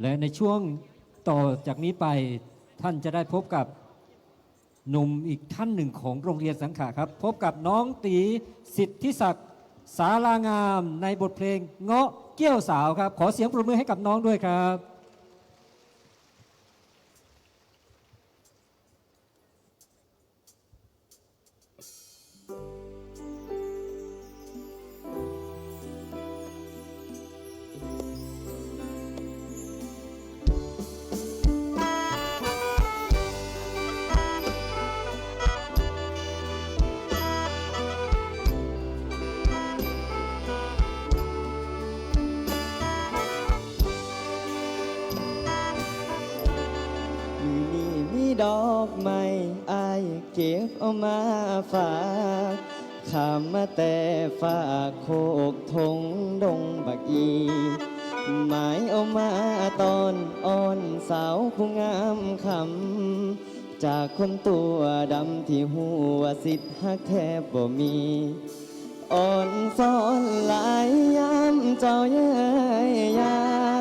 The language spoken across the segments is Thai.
และในช่วงต่อจากนี้ไปท่านจะได้พบกับหนุ่มอีกท่านหนึ่งของโรงเรียนสังขาครับ พบกับน้องตีสิทธิศักดิ์สารางามในบทเพลงเงาะเกี้ยวสาวครับ ขอเสียงปรบมือให้กับน้องด้วยครับ ดอกไม้อายเก็บเอามาฝากขามมาแต่ฝากโคกทงดงบักอีหมายเอามาตอนอ่อนสาวผู้งามคำจากคนตัวดำที่หัวสิทธิ์ฮักแทบบ่มีอ่อนซ้อนหลายยามเจ้าเย้ยยา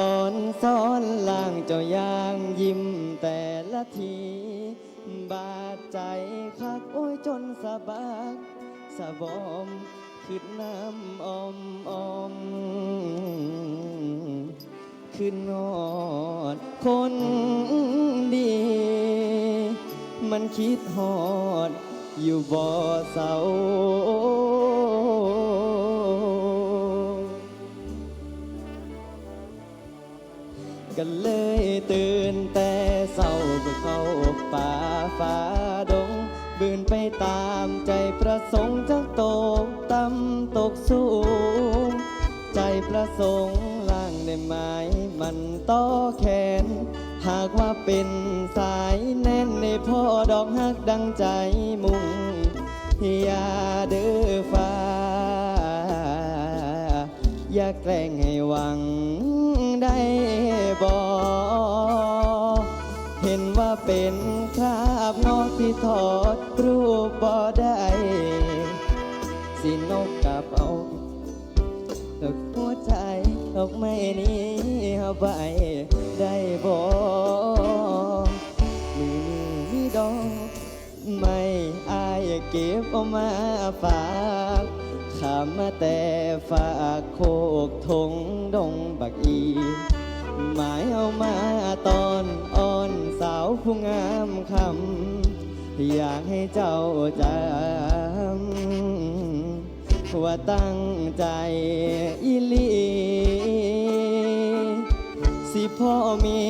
อ่อนซ้อนล่างเจ้ายางยิ้มแต่ละที บาดใจคักโอ้ยจนสะบักสะบอมขึ้นน้ำอมอมขึ้นนอดคนดี มันคิดฮอดอยู่บ่อเสา กันเลยตื่นแต่เศร้าเพื่อเข้าป่าฟ้าดง บืนไปตามใจประสงค์จากตกต่ำตกสูง ใจประสงค์ล่างได้ไหมมันต่อแขน หากว่าเป็นสายแน่นในพ่อดอกหักดังใจมุ่งอย่าเด้อฟ้า อย่าแกล้งให้หวังได้ บ่เห็นว่าเป็นคราบนอกที่ถอดรูปบ่ได้สินกกับเอาตกหัวใจดอกไม้นี้เอาไปได้บ่มือนี้มีดอกไม่อายเก็บเอามาฝากขามมาแต่ฝากโคกทงดงบักอี หมายเอามาตอนอ่อนสาวผู้งามคำอยากให้เจ้าจำว่าตั้งใจอีลี สิพ่อมี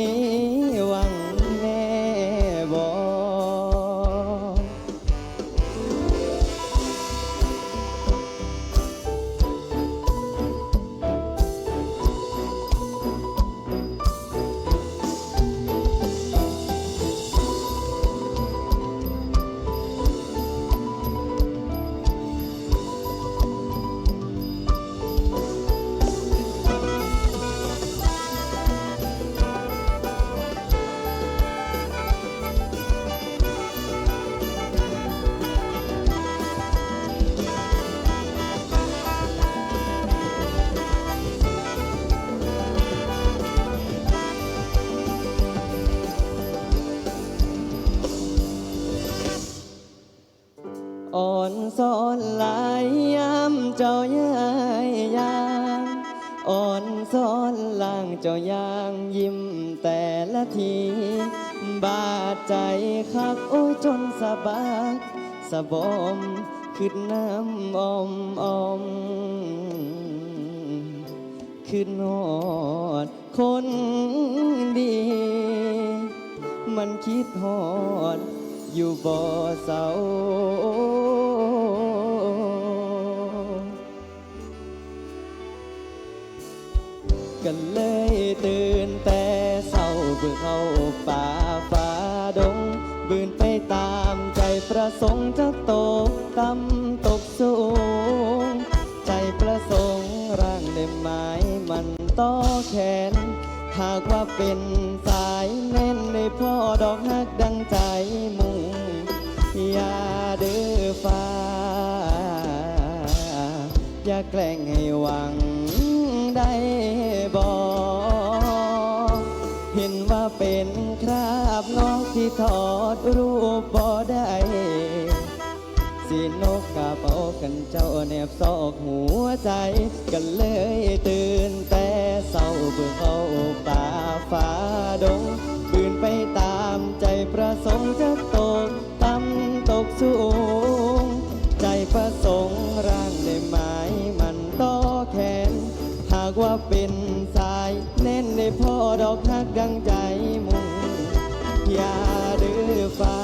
อ่อนซ้อนหลายยามเจ้าย้ายยางอ่อนซ้อนล่างเจ้ายางยิ้มแต่ละที บาดใจคักโอ้ยจนสะบักสะบอมขึ้นน้ำอมอมขึ้นนอดคนดี มันคิดฮอดอยู่บ่อเสา กันเลยตื่นแต่เศร้าเพื่อเข้าป่าฟ้าดง บืนไปตามใจประสงค์จะตกต่ำตกสูง ใจประสงค์ร่างได้ไหมมันต่อแขน หากว่าเป็นสายแน่นในพ่อดอกหักดังใจมุ่งอย่าเด้อฟ้า อย่าแกล้งให้หวังได้ ป็นคราบนอกที่ถอดรูปบ่ได้สีนกกาเป่ากันเจ้าแนบซอกหัวใจ กันเลยตื่นแต่เศร้าเบื่อเขาป่าฟ้า เป็นสายเน้นในพ่อดอกทักดังใจมุ่งอย่าดื้อฟ้า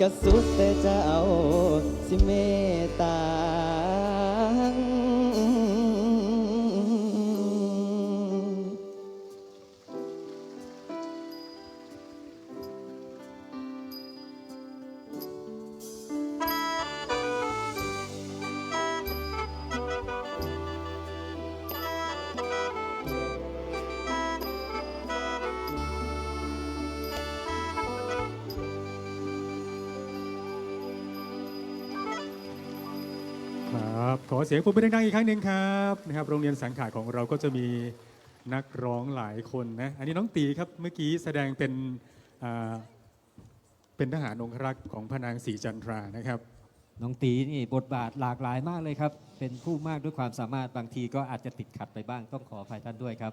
ก็สุดแต่จะเอา ขอเสียงปรบมือดังๆอีกครั้งหนึ่งครับนะครับ โรงเรียนสังขารของเราก็จะมีนักร้องหลายคนนะ อันนี้น้องตีครับ เมื่อกี้แสดงเป็นอ่าเป็นทหารองครักษ์ของพระนางศรีจันทรานะครับ น้องตีนี่บทบาทหลากหลายมากเลยครับ เป็นผู้มากด้วยความสามารถบางทีก็อาจจะติดขัดไปบ้างต้องขออภัยท่านด้วยครับ